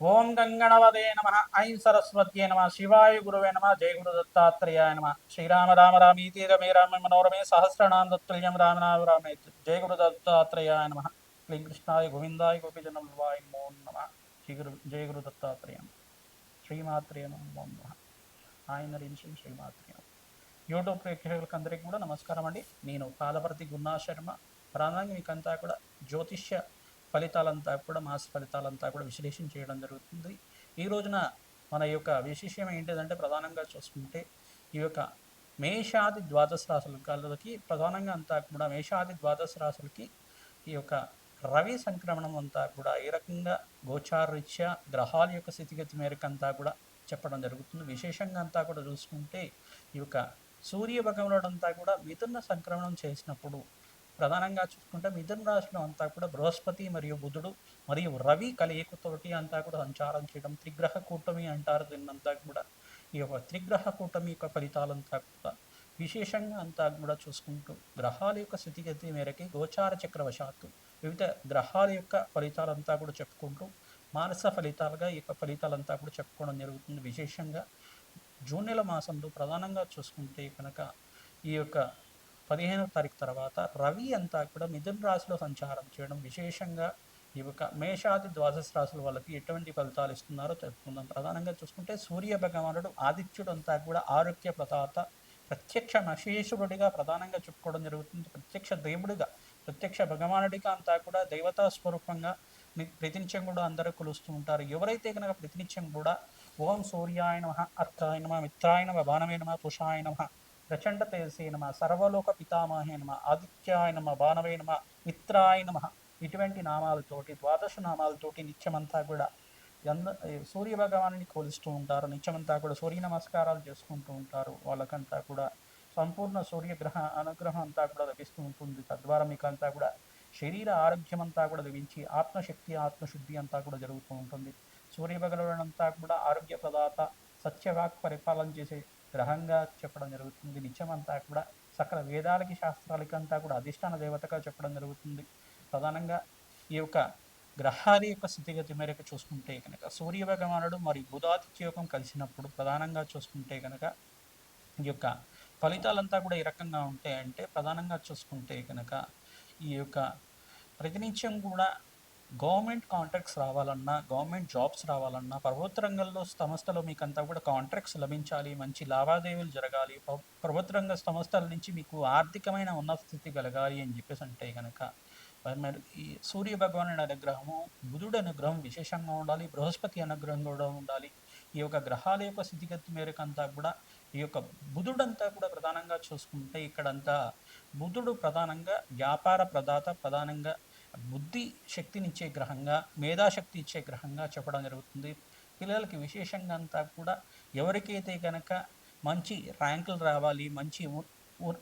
ఓం గంగణవదే నమ. ఐం సరస్వత్యే నమ. శివాయ గురువే నమ. జయ గురు దత్తాత్రేయాయ నమ. శ్రీరామ రామ రామీతి రమే రామ మనోరమే సహస్రనామ దత్తుల్యం రామనామ రామే. జయ గురు దత్తాత్రేయాయ నమ. శ్రీ కృష్ణాయ గోవిందాయ గోపిజనవాయ నమో నమ. శ్రీ గురు జయ గురు దత్తాత్రేయ. నమః. శ్రీమాత్రేయ నమో. నమ ఆయన రించిన శ్రీమాత్రేయ యూట్యూబ్ ప్రేక్షకులకు అందరికీ కూడా నమస్కారం అండి. నేను కాలపర్తి గున్నా శర్మ. ప్రధానంగా మీకంతా కూడా జ్యోతిష్య ఫలితాలంతా కూడా మాస ఫలితాలంతా కూడా విశ్లేషణ చేయడం జరుగుతుంది. ఈ రోజున మన యొక్క విశేషం ఏంటిదంటే ప్రధానంగా చూసుకుంటే ఈ యొక్క మేషాది ద్వాదశ రాశులకి ప్రధానంగా అంతా కూడా మేషాది ద్వాదశ రాశులకి ఈ యొక్క రవి సంక్రమణం అంతా కూడా ఏ రకంగా గోచారరీత్యా గ్రహాల యొక్క స్థితిగతి మేరకు అంతా కూడా చెప్పడం జరుగుతుంది. విశేషంగా అంతా కూడా చూసుకుంటే ఈ యొక్క సూర్య భగవానుడు కూడా మిథున సంక్రమణం చేసినప్పుడు ప్రధానంగా చూసుకుంటే మిథున రాశిలో అంతా కూడా బృహస్పతి మరియు బుధుడు మరియు రవి కలయికతోటి అంతా కూడా సంచారం చేయడం త్రిగ్రహ కూటమి అంటారు దీన్నంతా కూడా. ఈ యొక్క త్రిగ్రహ కూటమి యొక్క ఫలితాలంతా కూడా విశేషంగా అంతా కూడా చూసుకుంటూ గ్రహాల యొక్క స్థితిగతి మేరకి గోచార చక్రవశాత్తు వివిధ గ్రహాల యొక్క ఫలితాలంతా కూడా చెప్పుకుంటూ మానస ఫలితాలుగా ఈ యొక్క ఫలితాలంతా కూడా చెప్పుకోవడం జరుగుతుంది. విశేషంగా జూన్ నెల మాసంలో ప్రధానంగా చూసుకుంటే కనుక ఈ యొక్క పదిహేనవ తారీఖు తర్వాత రవి అంతా కూడా మిథున్ రాశిలో సంచారం చేయడం విశేషంగా ఈ యొక్క మేషాది ద్వాదశ రాశుల వాళ్ళకి ఎటువంటి ఫలితాలు ఇస్తున్నారో తెలుసుకుందాం. ప్రధానంగా చూసుకుంటే సూర్య భగవానుడు ఆదిత్యుడు అంతా కూడా ఆరోగ్య ప్రదాత ప్రత్యక్ష మహేశ్వరుడిగా ప్రధానంగా చెప్పుకోవడం జరుగుతుంది. ప్రత్యక్ష దేవుడిగా ప్రత్యక్ష భగవానుడిగా అంతా కూడా దేవతా స్వరూపంగా ప్రతినిత్యం కూడా అందరూ కొలుస్తూ ఉంటారు. ఎవరైతే కనుక ప్రతినిత్యం కూడా ఓం సూర్యాయ నమ అర్కాయ నమ మిత్రాయ నమ నమ నమ ప్రచండ తేజసే నమ సర్వలోక పితామహే నమ ఆదిత్యాయ నమ బాణవే నమ మిత్రాయ నమ ఇటువంటి నామాలతోటి ద్వాదశ నామాలతోటి నిత్యమంతా కూడా ఎంద సూర్య భగవాన్ని కొలుస్తూ ఉంటారు. నిత్యమంతా కూడా సూర్య నమస్కారాలు చేసుకుంటూ ఉంటారు. వాళ్ళకంతా కూడా సంపూర్ణ సూర్యగ్రహ అనుగ్రహం అంతా కూడా లభిస్తూ ఉంటుంది. తద్వారా మీకు అంతా కూడా శరీర ఆరోగ్యం అంతా కూడా లభించి ఆత్మశక్తి ఆత్మశుద్ధి అంతా కూడా జరుగుతూ ఉంటుంది. సూర్య అంతా కూడా ఆరోగ్య ప్రదాత సత్యవాక్ పరిపాలన చేసే గ్రహంగా చెప్పడం జరుగుతుంది. నిత్యమంతా కూడా సకల వేదాలకి శాస్త్రాలకి అంతా కూడా అధిష్టాన దేవతగా చెప్పడం జరుగుతుంది. ప్రధానంగా ఈ యొక్క గ్రహాల యొక్క స్థితిగతి మేరకు చూసుకుంటే కనుక సూర్య భగవానుడు మరియు బుధాదిత్య యోగం కలిసినప్పుడు ప్రధానంగా చూసుకుంటే కనుక ఈ యొక్క ఫలితాలంతా కూడా ఏ రకంగా ఉంటాయంటే ప్రధానంగా చూసుకుంటే కనుక ఈ యొక్క ప్రతినిత్యం కూడా గవర్నమెంట్ కాంట్రాక్ట్స్ రావాలన్నా గవర్నమెంట్ జాబ్స్ రావాలన్నా ప్రభుత్వ రంగంలో సంస్థలో మీకు అంతా కూడా కాంట్రాక్ట్స్ లభించాలి మంచి లావాదేవీలు జరగాలి ప్రభుత్వ రంగ సంస్థల నుంచి మీకు ఆర్థికమైన ఉన్నత స్థితి కలగాలి అని చెప్పేసి అంటే కనుక మరి ఈ సూర్య భగవానుడి అనుగ్రహము బుధుడు అనుగ్రహం విశేషంగా ఉండాలి బృహస్పతి అనుగ్రహం కూడా ఉండాలి. ఈ యొక్క గ్రహాల యొక్క స్థితిగతి మేరకు అంతా కూడా ఈ యొక్క బుధుడంతా కూడా ప్రధానంగా చూసుకుంటే ఇక్కడంతా బుధుడు ప్రధానంగా వ్యాపార ప్రదాత ప్రధానంగా బుద్ధి శక్తినిచ్చే గ్రహంగా మేధాశక్తి ఇచ్చే గ్రహంగా చెప్పడం జరుగుతుంది. పిల్లలకి విశేషంగా అంతా కూడా ఎవరికైతే కనుక మంచి ర్యాంకులు రావాలి మంచి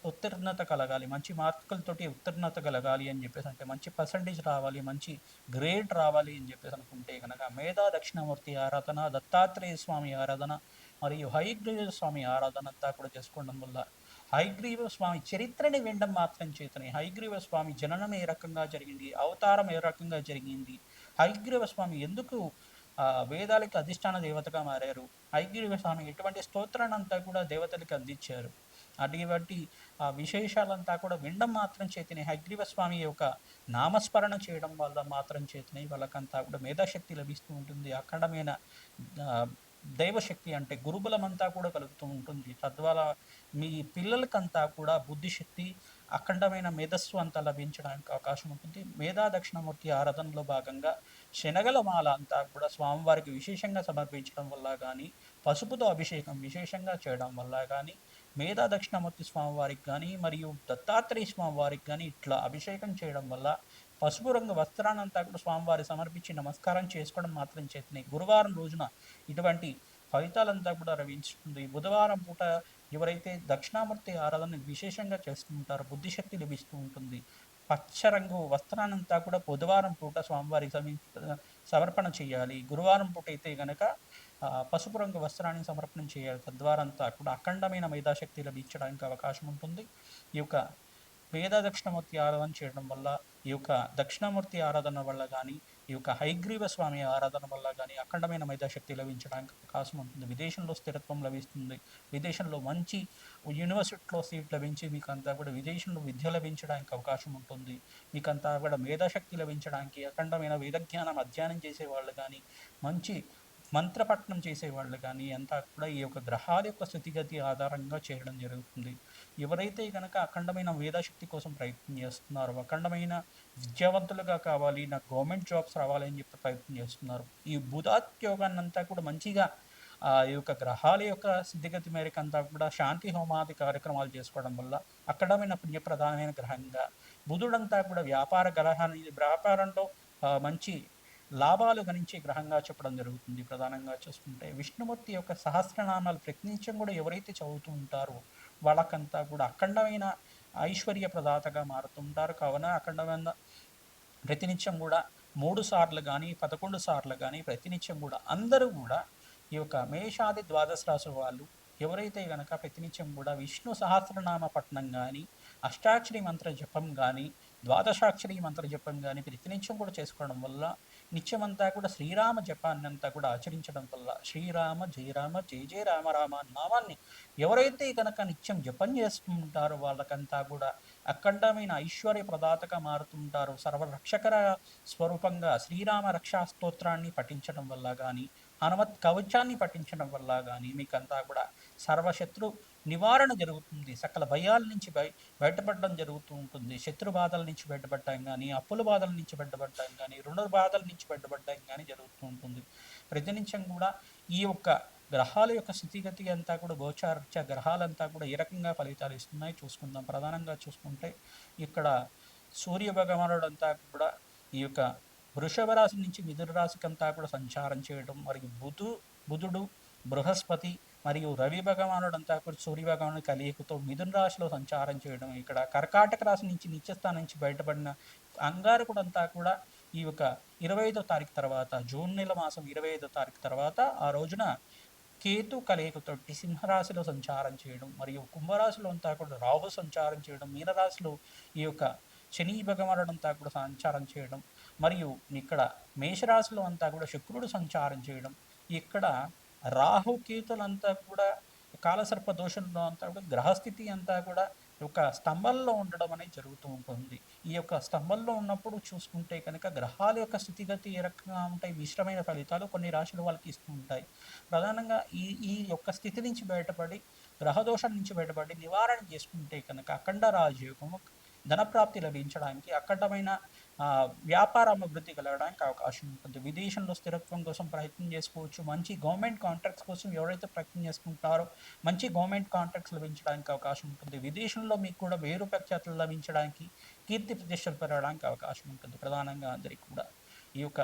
ఉత్తీర్ణత కలగాలి మంచి మార్కులతోటి ఉత్తీర్ణత కలగాలి అని చెప్పేసి అంటే మంచి పర్సంటేజ్ రావాలి మంచి గ్రేడ్ రావాలి అని చెప్పేసి అనుకుంటే కనుక మేధా దక్షిణమూర్తి ఆరాధన దత్తాత్రేయ స్వామి ఆరాధన మరియు హైగ్రీవ స్వామి ఆరాధన అంతా కూడా చేసుకోవడం వల్ల హైగ్రీవ స్వామి చరిత్రని వినడం మాత్రం చేతనే. హైగ్రీవ స్వామి జననం ఏ రకంగా జరిగింది? అవతారం ఏ రకంగా జరిగింది? హైగ్రీవ స్వామి ఎందుకు ఆ, వేదాలకి అధిష్టాన దేవతగా మారారు? హైగ్రీవ స్వామి ఎటువంటి స్తోత్రాన్ని కూడా దేవతలకి అందించారు? అటువంటి ఆ విశేషాలంతా కూడా వినడం మాత్రం చేతనే. హైగ్రీవ స్వామి యొక్క నామస్మరణ చేయడం వల్ల మాత్రం చేతనే. వాళ్ళకంతా కూడా మేధాశక్తి లభిస్తూ ఉంటుంది. అఖండమైన దైవశక్తి అంటే గురుబలం అంతా కూడా కలుగుతూ ఉంటుంది. తద్వారా మీ పిల్లలకంతా కూడా బుద్ధిశక్తి అఖండమైన మేధస్సు అంతా లభించడానికి అవకాశం ఉంటుంది. మేధా దక్షిణమూర్తి ఆరాధనలో భాగంగా శనగల మాల అంతా కూడా స్వామివారికి విశేషంగా సమర్పించడం వల్ల కానీ పసుపుతో అభిషేకం విశేషంగా చేయడం వల్ల కానీ మేధా దక్షిణమూర్తి స్వామివారికి కానీ మరియు దత్తాత్రేయ స్వామివారికి కానీ ఇట్లా అభిషేకం చేయడం వల్ల పసుపు రంగు వస్త్రానంతా కూడా స్వామివారి సమర్పించి నమస్కారం చేసుకోవడం మాత్రం చేతనే. గురువారం రోజున ఇటువంటి ఫలితాలంతా కూడా లభించుతుంది బుధవారం పూట ఎవరైతే దక్షిణామూర్తి ఆరాధన విశేషంగా చేస్తూ బుద్ధిశక్తి లభిస్తూ ఉంటుంది. పచ్చ రంగు వస్త్రానంతా కూడా బుధవారం పూట స్వామివారికి సమీ సమర్పణ చేయాలి. గురువారం పూట అయితే గనక పసుపు రంగు వస్త్రాన్ని సమర్పణ చేయాలి. తద్వారా అంతా కూడా అఖండమైన మేధాశక్తి లభించడానికి అవకాశం ఉంటుంది. ఈ యొక్క వేద దక్షిణమూర్తి ఆరాధన చేయడం వల్ల ఈ యొక్క దక్షిణామూర్తి ఆరాధన వల్ల కానీ ఈ యొక్క హైగ్రీవ స్వామి ఆరాధన వల్ల కానీ అఖండమైన మేధాశక్తి లభించడానికి అవకాశం ఉంటుంది. విదేశంలో స్థిరత్వం లభిస్తుంది. విదేశంలో మంచి యూనివర్సిటీలో సీట్ లభించి మీకు అంతా కూడా విదేశంలో విద్య లభించడానికి అవకాశం ఉంటుంది. మీకు అంతా కూడా మేధాశక్తి లభించడానికి అఖండమైన వేదజ్ఞానం అధ్యయనం చేసే వాళ్ళు కానీ మంచి మంత్రపట్నం చేసేవాళ్ళు కానీ అంతా కూడా ఈ యొక్క గ్రహాల యొక్క స్థితిగతి ఆధారంగా చేయడం జరుగుతుంది. ఎవరైతే కనుక అఖండమైన వేదాశక్తి కోసం ప్రయత్నం చేస్తున్నారో అఖండమైన విద్యావంతులుగా కావాలి నాకు గవర్నమెంట్ జాబ్స్ రావాలి అని చెప్పి ప్రయత్నం చేస్తున్నారు ఈ బుధాత్యోగాన్ని అంతా కూడా మంచిగా ఆ ఈ యొక్క గ్రహాల యొక్క స్థితిగతి మేరకు అంతా కూడా శాంతి హోమాది కార్యక్రమాలు చేసుకోవడం వల్ల అఖండమైన పుణ్యప్రధానమైన గ్రహంగా బుధుడంతా కూడా వ్యాపార గ్రహాన్ని వ్యాపారంలో మంచి లాభాలు గణించే గ్రహంగా చెప్పడం జరుగుతుంది ప్రధానంగా చూసుకుంటే. విష్ణుమూర్తి యొక్క సహస్రనామాలు ప్రతినిత్యం కూడా ఎవరైతే చదువుతూ ఉంటారో వాళ్ళకంతా కూడా అఖండమైన ఐశ్వర్య ప్రదాతగా మారుతుంటారు కావున అఖండమైన ప్రతినిత్యం కూడా మూడు సార్లు కానీ పదకొండు సార్లు కానీ ప్రతినిత్యం కూడా అందరూ కూడా ఈ యొక్క మేషాది ద్వాదశ రాశి వాళ్ళు ఎవరైతే కనుక ప్రతినిత్యం కూడా విష్ణు సహస్రనామ పఠనం కానీ అష్టాక్షరి మంత్ర జపం కానీ ద్వాదశాక్షరి మంత్ర జపం కానీ ప్రతినిత్యం కూడా చేసుకోవడం వల్ల నిత్యమంతా కూడా శ్రీరామ జపాన్ని అంతా కూడా ఆచరించడం వల్ల శ్రీరామ జయరామ జయ జయ రామ రామ నామాన్ని ఎవరైతే కనుక నిత్యం జపం చేస్తుంటారో వాళ్ళకంతా కూడా అఖండమైన ఐశ్వర్య ప్రదాతగా మారుతుంటారు సర్వరక్షకర స్వరూపంగా శ్రీరామ రక్షా స్తోత్రాన్ని పఠించడం వల్ల కానీ హనుమత్ కవచాన్ని పఠించడం వల్ల కానీ మీకంతా కూడా సర్వశత్రు నివారణ జరుగుతుంది. సకల భయాల నుంచి బయ బయటపడడం జరుగుతూ ఉంటుంది. శత్రు బాధల నుంచి బయటపడటం కానీ అప్పుల బాధల నుంచి బయటపడటం కానీ రుణ బాధల నుంచి బయటపడటం కానీ జరుగుతూ ఉంటుంది. ప్రతినిత్యం కూడా ఈ యొక్క గ్రహాల యొక్క స్థితిగతి అంతా కూడా గోచారత్య గ్రహాలంతా కూడా ఏ రకంగా ఫలితాలు ఇస్తున్నాయి చూసుకుందాం. ప్రధానంగా చూసుకుంటే ఇక్కడ సూర్య భగవానుడు అంతా కూడా ఈ యొక్క వృషభ రాశి నుంచి మిథున రాశికి అంతా కూడా సంచారం చేయడం మరియు బుధు బుధుడు బృహస్పతి మరియు రవి భగవానుడు అంతా కూడా సూర్య భగవానుడు కలియకతో మిథున రాశిలో సంచారం చేయడం ఇక్కడ కర్కాటక రాశి నుంచి నిత్యస్థానం నుంచి బయటపడిన అంగారకుడు అంతా కూడా ఈ యొక్క ఇరవై ఐదో తారీఖు తర్వాత జూన్ నెల మాసం ఇరవై ఐదో తారీఖు తర్వాత ఆ రోజున కేతు కలయికతోటి సింహరాశిలో సంచారం చేయడం మరియు కుంభరాశిలో అంతా కూడా రాహు సంచారం చేయడం మీనరాశిలో ఈ యొక్క శని భగవానుడు అంతా కూడా సంచారం చేయడం మరియు ఇక్కడ మేషరాశిలో అంతా కూడా శుక్రుడు సంచారం చేయడం ఇక్కడ రాహుకేతులంతా కూడా కాలసర్ప దోషంలో అంతా కూడా గ్రహస్థితి అంతా కూడా ఒక స్తంభంలో ఉండడం అనేది జరుగుతూ ఉంటుంది. ఈ యొక్క స్తంభంలో ఉన్నప్పుడు చూసుకుంటే కనుక గ్రహాల యొక్క స్థితిగతి ఏ రకంగా ఉంటాయి? మిశ్రమైన ఫలితాలు కొన్ని రాశులు వాళ్ళకి ఇస్తూ ఉంటాయి. ప్రధానంగా ఈ ఈ యొక్క స్థితి నుంచి బయటపడి గ్రహదోషం నుంచి బయటపడి నివారణ చేసుకుంటే కనుక అఖండ రాజయోగము ధనప్రాప్తి లభించడానికి అఖండమైన వ్యాపార అభివృద్ధి కలగడానికి అవకాశం ఉంటుంది. విదేశంలో స్థిరత్వం కోసం ప్రయత్నం చేసుకోవచ్చు. మంచి గవర్నమెంట్ కాంట్రాక్ట్స్ కోసం ఎవరైతే ప్రయత్నం చేసుకుంటారో మంచి గవర్నమెంట్ కాంట్రాక్ట్స్ లభించడానికి అవకాశం ఉంటుంది. విదేశంలో మీకు కూడా వేరు ప్రఖ్యాతులు లభించడానికి కీర్తి ప్రతిష్టలు పెరగడానికి అవకాశం ఉంటుంది. ప్రధానంగా అందరికీ కూడా ఈ యొక్క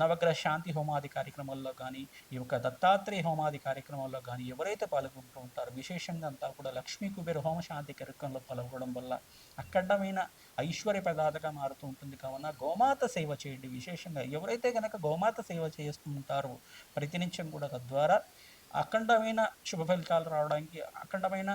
నవగ్రహ శాంతి హోమాది కార్యక్రమాల్లో కానీ ఈ యొక్క దత్తాత్రేయ హోమాది కార్యక్రమాల్లో కానీ ఎవరైతే పాల్గొంటూ ఉంటారో విశేషంగా అంతా కూడా లక్ష్మీ కుబేర హోమ శాంతి కార్యక్రమంలో పాల్గొనడం వల్ల అఖండమైన ఐశ్వర్య ప్రదాతగా మారుతూ ఉంటుంది. కావున గోమాత సేవ చేయండి. విశేషంగా ఎవరైతే కనుక గోమాత సేవ చేస్తూ ఉంటారో ప్రతినిత్యం కూడా తద్వారా అఖండమైన శుభ ఫలితాలు రావడానికి అఖండమైన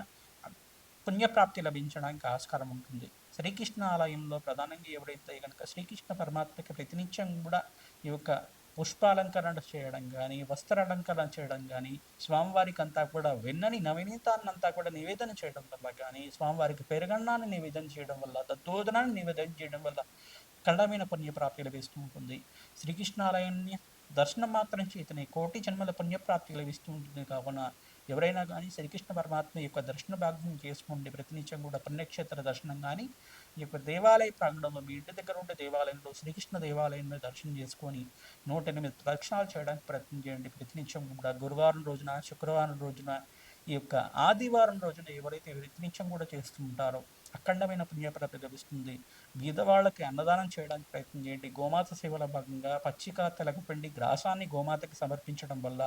పుణ్యప్రాప్తి లభించడానికి ఆస్కారం ఉంటుంది. శ్రీకృష్ణ ఆలయంలో ప్రధానంగా ఎవరైతే కనుక శ్రీకృష్ణ పరమాత్మకి ప్రతినిత్యం కూడా ఈ యొక్క పుష్పాలంకరణ చేయడం కానీ వస్త్రాలంకరణ చేయడం కానీ స్వామివారికి అంతా కూడా వెన్నని నవనీతాన్నంతా కూడా నివేదన చేయడం వల్ల కానీ స్వామివారికి పెరగన్నాన్ని నివేదన చేయడం వల్ల దత్తోదనాన్ని నివేదన చేయడం వల్ల కళ్ళమైన పుణ్యప్రాప్తి లభిస్తూ ఉంటుంది. శ్రీకృష్ణాలయాన్ని దర్శనం మాత్రం చేతనే కోటి జన్మల పుణ్యప్రాప్తి లభిస్తూ ఉంటుంది. కావున ఎవరైనా కానీ శ్రీకృష్ణ పరమాత్మ యొక్క దర్శన భాగ్యం చేసుకోండి ప్రతినిత్యం కూడా పుణ్యక్షేత్ర దర్శనం కానీ ఈ యొక్క దేవాలయ ప్రాంగణంలో మీ ఇంటి దగ్గర ఉండే దేవాలయంలో శ్రీకృష్ణ దేవాలయంలో దర్శనం చేసుకొని నూట ఎనిమిది ప్రదక్షిణాలు చేయడానికి ప్రయత్నం చేయండి. ప్రతినిత్యం కూడా గురువారం రోజున శుక్రవారం రోజున ఈ యొక్క ఆదివారం రోజున ఎవరైతే ప్రతినిత్యం కూడా చేస్తూ ఉంటారో అఖండమైన పుణ్యప్రాప్తి లభిస్తుంది. బీదవాళ్ళకి అన్నదానం చేయడానికి ప్రయత్నం చేయండి. గోమాత సేవల భాగంగా పచ్చిక తెలగపిండి గ్రాసాన్ని గోమాతకి సమర్పించడం వల్ల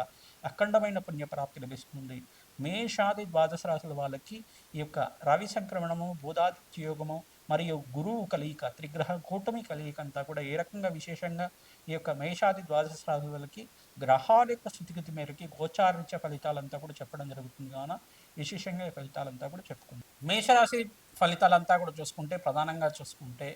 అఖండమైన పుణ్యప్రాప్తి లభిస్తుంది. మేషాది ద్వాదశ రాశుల వాళ్ళకి ఈ యొక్క రవి సంక్రమణము బోధాదిత్యయోగము మరియు గురువు కలియిక త్రిగ్రహ కూటమి కలియిక అంతా కూడా ఏ రకంగా విశేషంగా ఈ యొక్క మేషాది ద్వాదశ రాశుల వాళ్ళకి గ్రహాల యొక్క స్థితిగతి మేరకి గోచారించే ఫలితాలంతా కూడా చెప్పడం జరుగుతుంది. కావున విశేషంగా ఈ ఫలితాలంతా కూడా చెప్పుకుంటాం. మేషరాశి ఫలితాలంతా కూడా చూసుకుంటే ప్రధానంగా చూసుకుంటే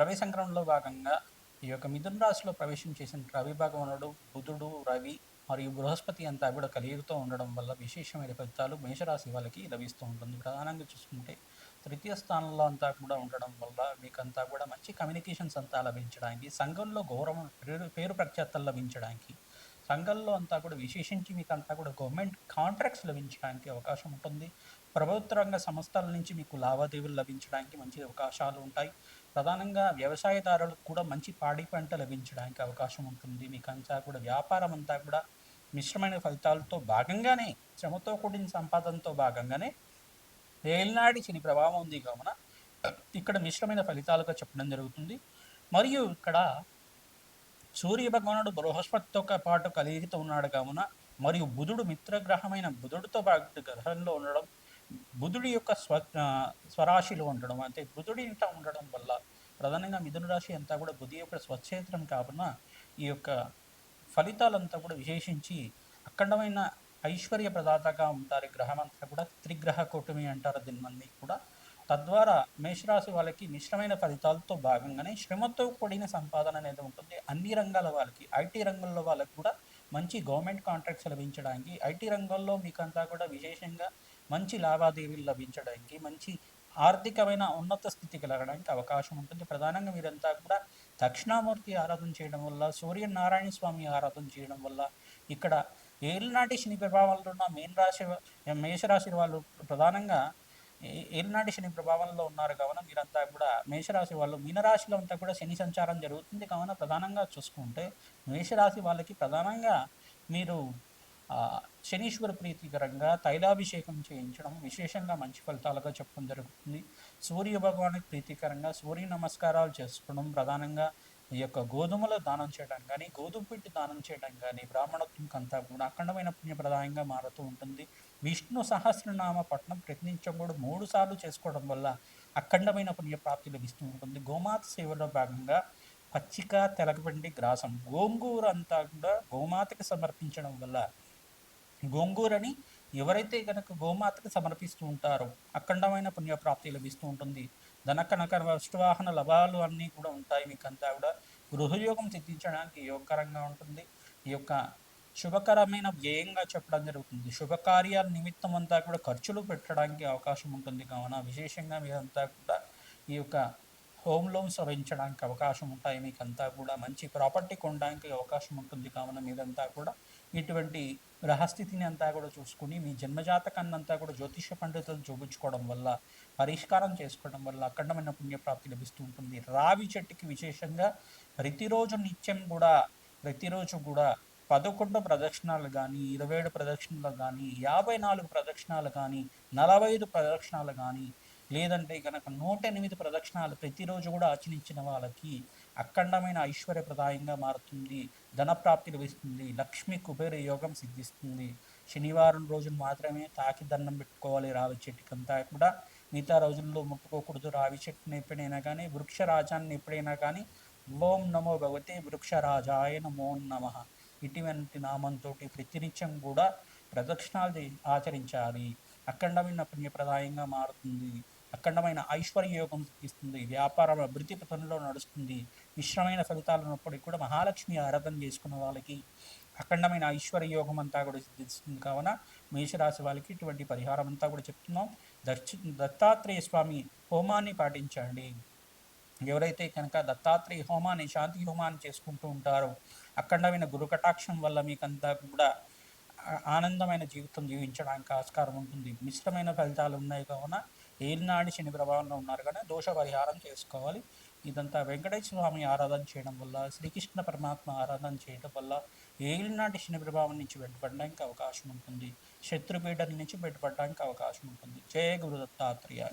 రవి సంక్రమణలో భాగంగా ఈ యొక్క మిథున రాశిలో ప్రవేశం చేసిన రవి భగవానుడు బుధుడు రవి మరియు బృహస్పతి అంతా కూడా కలియుగుతూ ఉండడం వల్ల విశేషమైన ఫలితాలు మేషరాశి వాళ్ళకి లభిస్తూ ఉంటుంది. ప్రధానంగా చూసుకుంటే తృతీయ స్థానంలో అంతా కూడా ఉండడం వల్ల మీకంతా కూడా మంచి కమ్యూనికేషన్స్ అంతా లభించడానికి సంఘంలో గౌరవం పేరు పేరు ప్రఖ్యాతలు లభించడానికి సంఘంలో అంతా కూడా విశేషించి మీకు అంతా కూడా గవర్నమెంట్ కాంట్రాక్ట్స్ లభించడానికి అవకాశం ఉంటుంది. ప్రభుత్వ రంగ సంస్థల నుంచి మీకు లావాదేవీలు లభించడానికి మంచి అవకాశాలు ఉంటాయి. ప్రధానంగా వ్యవసాయదారులకు కూడా మంచి పాడి పంట లభించడానికి అవకాశం ఉంటుంది. మీకు అంతా కూడా వ్యాపారం అంతా కూడా మిశ్రమైన ఫలితాలతో భాగంగానే శ్రమతో కూడిన సంపాదనతో భాగంగానే ఏలినాడి చిని ప్రభావం ఉంది కావున ఇక్కడ మిశ్రమైన ఫలితాలుగా చెప్పడం జరుగుతుంది. మరియు ఇక్కడ సూర్య భగవానుడు బృహస్పతితో పాటు కలిగితో ఉన్నాడు కావున మరియు బుధుడు మిత్రగ్రహమైన బుధుడితో పాటు గ్రహంలో ఉండడం బుధుడి యొక్క స్వ స్వరాశిలో ఉండడం అంటే బుధుడి ఇంట ఉండడం వల్ల ప్రధానంగా మిథున రాశి అంతా కూడా బుధి యొక్క స్వచ్ఛేత్రం కావున ఈ యొక్క ఫలితాలంతా కూడా విశేషించి అఖండమైన ఐశ్వర్య ప్రదాతగా ఉంటారు గ్రహమంతా గ్రహం అంతా కూడా త్రిగ్రహ కూటమి అంటారు దీన్ని కూడా. తద్వారా మేషరాశి వాళ్ళకి మిశ్రమైన ఫలితాలతో భాగంగానే శ్రమతో కూడిన సంపాదన అనేది ఉంటుంది. అన్ని రంగాల వాళ్ళకి ఐటీ రంగంలో వాళ్ళకి కూడా మంచి గవర్నమెంట్ కాంట్రాక్ట్స్ లభించడానికి ఐటీ రంగంలో మీకంతా కూడా విశేషంగా మంచి లావాదేవీలు లభించడానికి మంచి ఆర్థికమైన ఉన్నత స్థితి కలగడానికి అవకాశం ఉంటుంది. ప్రధానంగా మీరంతా కూడా దక్షిణామూర్తి ఆరాధన చేయడం వల్ల సూర్యనారాయణ స్వామి ఆరాధన చేయడం వల్ల ఇక్కడ ఏళ్ళనాటి శని ప్రభావాలు ఉన్న మేన్ రాశి మేషరాశి వాళ్ళు ప్రధానంగా ఏలినాటి శని ప్రభావంలో ఉన్నారు. కావున మీరంతా కూడా మేషరాశి వాళ్ళు మీనరాశిలో అంతా కూడా శని సంచారం జరుగుతుంది. కావున ప్రధానంగా చూసుకుంటే మేషరాశి వాళ్ళకి ప్రధానంగా మీరు శనీశ్వర ప్రీతికరంగా తైలాభిషేకం చేయించడం విశేషంగా మంచి ఫలితాలుగా చెప్పడం జరుగుతుంది. సూర్య భగవానికి ప్రీతికరంగా సూర్య నమస్కారాలు చేసుకోవడం ప్రధానంగా ఈ యొక్క గోధుమలు దానం చేయడం కానీ గోధుమ పిండి దానం చేయడం కానీ బ్రాహ్మణత్వంకి అంతా కూడా అఖండమైన పుణ్యప్రదాయంగా మారుతూ ఉంటుంది. విష్ణు సహస్రనామ పట్నం ప్రయత్నించడం కూడా మూడు సార్లు చేసుకోవడం వల్ల అఖండమైన పుణ్యప్రాప్తి లభిస్తూ ఉంటుంది. గోమాత సేవలో భాగంగా పచ్చిక తెలగబండి గ్రాసం గోంగూర అంతా కూడా గోమాతకి సమర్పించడం వల్ల గోంగూరని ఎవరైతే కనుక గోమాతకి సమర్పిస్తూ ఉంటారో అఖండమైన పుణ్యప్రాప్తి లభిస్తూ ఉంటుంది. ధన కనక లభాలు అన్నీ కూడా ఉంటాయి. మీకంతా కూడా గృహయోగం సిద్ధించడానికి యోగకరంగా ఉంటుంది. ఈ యొక్క శుభకరమైన వ్యయంగా చెప్పడం జరుగుతుంది. శుభకార్యాల నిమిత్తం అంతా కూడా ఖర్చులు పెట్టడానికి అవకాశం ఉంటుంది. కావున విశేషంగా మీరంతా కూడా ఈ యొక్క హోమ్ లోన్స్ వహించడానికి అవకాశం ఉంటాయి. మీకంతా కూడా మంచి ప్రాపర్టీ కొనడానికి అవకాశం ఉంటుంది. కావున మీరంతా కూడా ఇటువంటి గ్రహస్థితిని అంతా కూడా చూసుకుని మీ జన్మజాతకాన్నంతా కూడా జ్యోతిష పండితులు చూపించుకోవడం వల్ల పరిష్కారం చేసుకోవడం వల్ల అఖండమైన పుణ్యప్రాప్తి లభిస్తూ ఉంటుంది. రావి చెట్టుకి విశేషంగా ప్రతిరోజు నిత్యం కూడా ప్రతిరోజు కూడా పదకొండు ప్రదక్షిణాలు కానీ ఇరవై ఏడు ప్రదక్షిణలు కానీ యాభై నాలుగు ప్రదక్షిణాలు కానీ నలభై ఐదు ప్రదక్షిణాలు కానీ లేదంటే కనుక నూట ఎనిమిది ప్రదక్షిణాలు ప్రతిరోజు కూడా ఆచరించిన వాళ్ళకి అఖండమైన ఐశ్వర్యప్రదాయంగా మారుతుంది ధనప్రాప్తి లభిస్తుంది లక్ష్మి కుబేర యోగం సిద్ధిస్తుంది. శనివారం రోజున మాత్రమే తాకి దండం పెట్టుకోవాలి రావి చెట్టుకంతా కూడా. మిగతా రోజుల్లో ముట్టుకోకూడదు రావి చెట్టుని ఎప్పుడైనా కానీ వృక్ష రాజాన్ని ఎప్పుడైనా కానీ ఓం నమో భగవతే వృక్షరాజాయ నమో నమ. ఇటువంటి నామంతో ప్రతినిత్యం కూడా ప్రదక్షిణాలు ఆచరించాలి. అఖండమైన పుణ్యప్రదాయంగా మారుతుంది. అఖండమైన ఐశ్వర్య యోగం ఇస్తుంది వ్యాపారం అభివృద్ధి పథంలో నడుస్తుంది. మిశ్రమైన ఫలితాలు ఉన్నప్పటికీ కూడా మహాలక్ష్మి ఆరాధన చేసుకున్న వాళ్ళకి అఖండమైన ఐశ్వర్య యోగం అంతా కూడా సిద్ధిస్తుంది. కావున మేషరాశి వాళ్ళకి ఇటువంటి పరిహారం అంతా కూడా చెప్తున్నాం. దక్ష దత్తాత్రేయ స్వామి హోమాన్ని పాటించండి. ఎవరైతే కనుక దత్తాత్రేయ హోమాన్ని శాంతి హోమాన్ని చేసుకుంటూ ఉంటారో అఖండమైన గురు కటాక్షం వల్ల మీకంతా కూడా ఆనందమైన జీవితం జీవించడానికి ఆస్కారం ఉంటుంది. మిశ్రమైన ఫలితాలు ఉన్నాయి కావున ఏలినాడి శని ప్రభావంలో ఉన్నారు కానీ దోష పరిహారం చేసుకోవాలి. ఇదంతా వెంకటేశ్వర స్వామి ఆరాధన చేయడం వల్ల శ్రీకృష్ణ పరమాత్మ ఆరాధన చేయడం వల్ల ఏలినాటి శని ప్రభావం నుంచి బయటపడడానికి అవకాశం ఉంటుంది. శత్రుపీఠల నుంచి బయటపడడానికి అవకాశం ఉంటుంది. జయ గురు దత్తాత్రేయ.